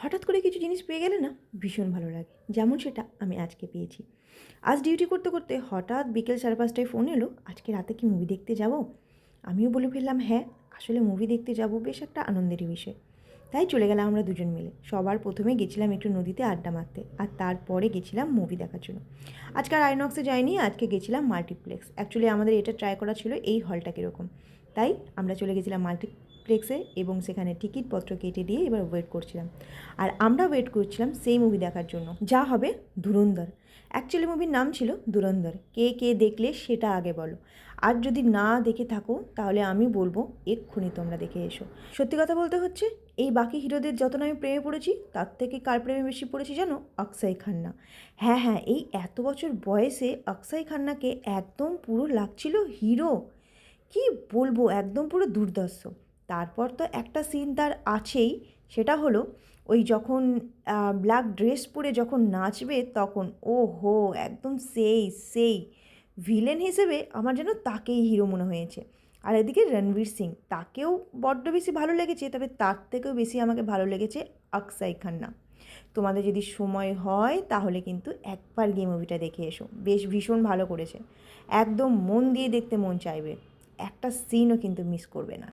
হঠাৎ করে কিছু জিনিস পেয়ে গেলে না ভীষণ ভালো লাগে। যেমন সেটা আমি আজকে পেয়েছি। আজ ডিউটি করতে করতে হঠাৎ বিকেল সাড়ে পাঁচটায় ফোন এলো, আজকে রাতে কি মুভি দেখতে যাব? আমিও বলে ফেললাম হ্যাঁ আসলে মুভি দেখতে যাব, বেশ একটা আনন্দেরই বিষয়। তাই চলে গেলাম আমরা দুজন মিলে। সবার প্রথমে গেছিলাম একটু নদীতে আড্ডা মারতে, আর তারপরে গেছিলাম মুভি দেখার জন্য। আজকে আর আইনক্সে যাইনি, আজকে গেছিলাম মাল্টিপ্লেক্স অ্যাকচুয়ালি আমাদের এটা ট্রাই করা ছিল এই হলটা কীরকম। তাই আমরা চলে গেছিলাম মাল্টিপ্লেক্সে এবং সেখানে টিকিটপত্র কেটে দিয়ে এবার ওয়েট করছিলাম। আর আমরা ওয়েট করছিলাম সেই মুভি দেখার জন্য। যা হবে ধুরন্ধর। অ্যাকচুয়ালি মুভির নাম ছিল ধুরন্ধর। কে কে দেখলে সেটা আগে বলো। আর যদি না দেখে থাকো, তাহলে আমি বলব এক্ষুনি তোমরা দেখে এসো। সত্যি কথা বলতে হচ্ছে, এই বাকি হিরোদের যত আমি প্রেমে পড়েছি, তার থেকে কার প্রেমে বেশি পড়েছি জানো? অক্ষয় খান্না। হ্যাঁ হ্যাঁ এই এত বছর বয়সে অক্ষয় খান্নাকে একদম পুরো লাগছিল হিরো কি বলব? একদম পুরো দুর্দর্শ। তারপর তো একটা সিন তার আছেই, সেটা হলো ওই যখন ব্ল্যাক ড্রেস পরে যখন নাচবে তখন ও হো একদম সেই সেই ভিলেন হিসেবে আমার যেন তাকেই হিরো মনে হয়েছে। আর এদিকে রণবীর সিং, তাকেও বড্ড বেশি ভালো লেগেছে, তবে তার থেকেও বেশি আমাকে ভালো লেগেছে অক্ষয় খান্না। তোমাদের যদি সময় হয় তাহলে কিন্তু একবার গিয়ে মুভিটা দেখে এসো, বেশ ভীষণ ভালো করেছে। একদম মন দিয়ে দেখতে মন চাইবে, একটা সিনও কিন্তু মিস করবে না।